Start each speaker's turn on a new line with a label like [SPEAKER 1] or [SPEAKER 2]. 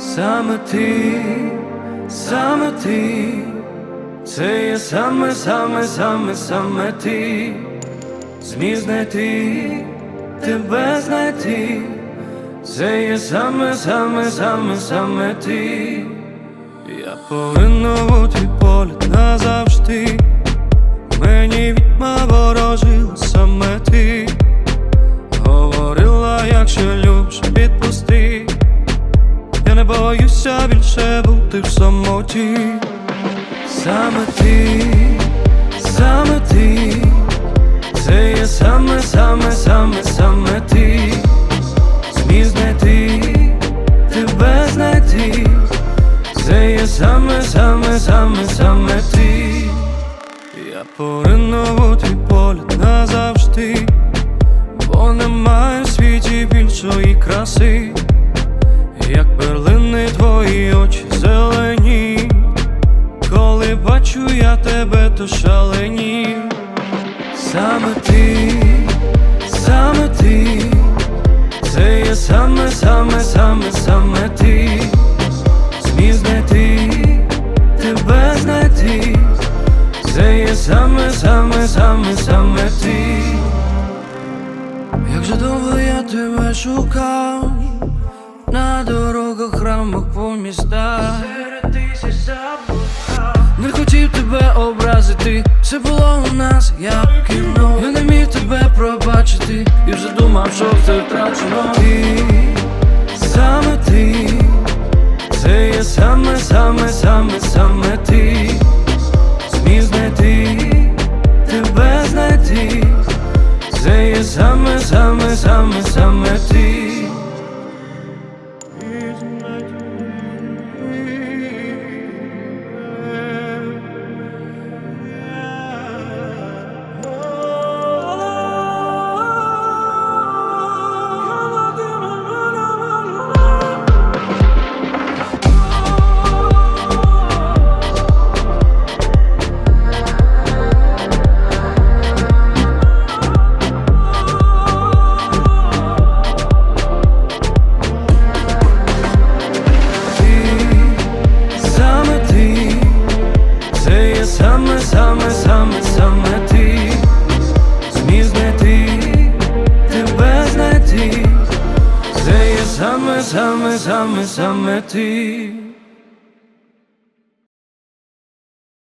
[SPEAKER 1] Саме ти, саме ти, це є саме, саме, саме, саме ти, зміг знайти, тебе знайти, це є саме, саме, саме, саме ти. Я повинно бути політ назавжди. Мені відьма ворожила саме ти. Говорила, якщо любиш, не більше бути в самоті. Саме ти, саме ти, це є саме, саме, саме, саме ти. Зміг знайти, тебе знайти. Це є саме, саме, саме, саме ти. Я повинно бути політ назавжди, бо немає в світі більшої краси, як перлини твої очі зелені, коли бачу я тебе, то шалені. Саме ти, саме ти, це є саме, саме, саме, саме ти. Зміг знайти, тебе знайти. Це є саме, саме, саме, саме ти. Як же довго я тебе шукав на дорогах, храмах по містах. Серед тисяч заблукав Не хотів тебе образити, все було у нас як кіно. Я не міг тебе пробачити, і вже думав, що все втрачено. Ти, саме ти, це є саме, саме, саме, саме ти. Зміг знайти, тебе знайти, це є саме, саме, саме, саме. Ти, саме, саме ти.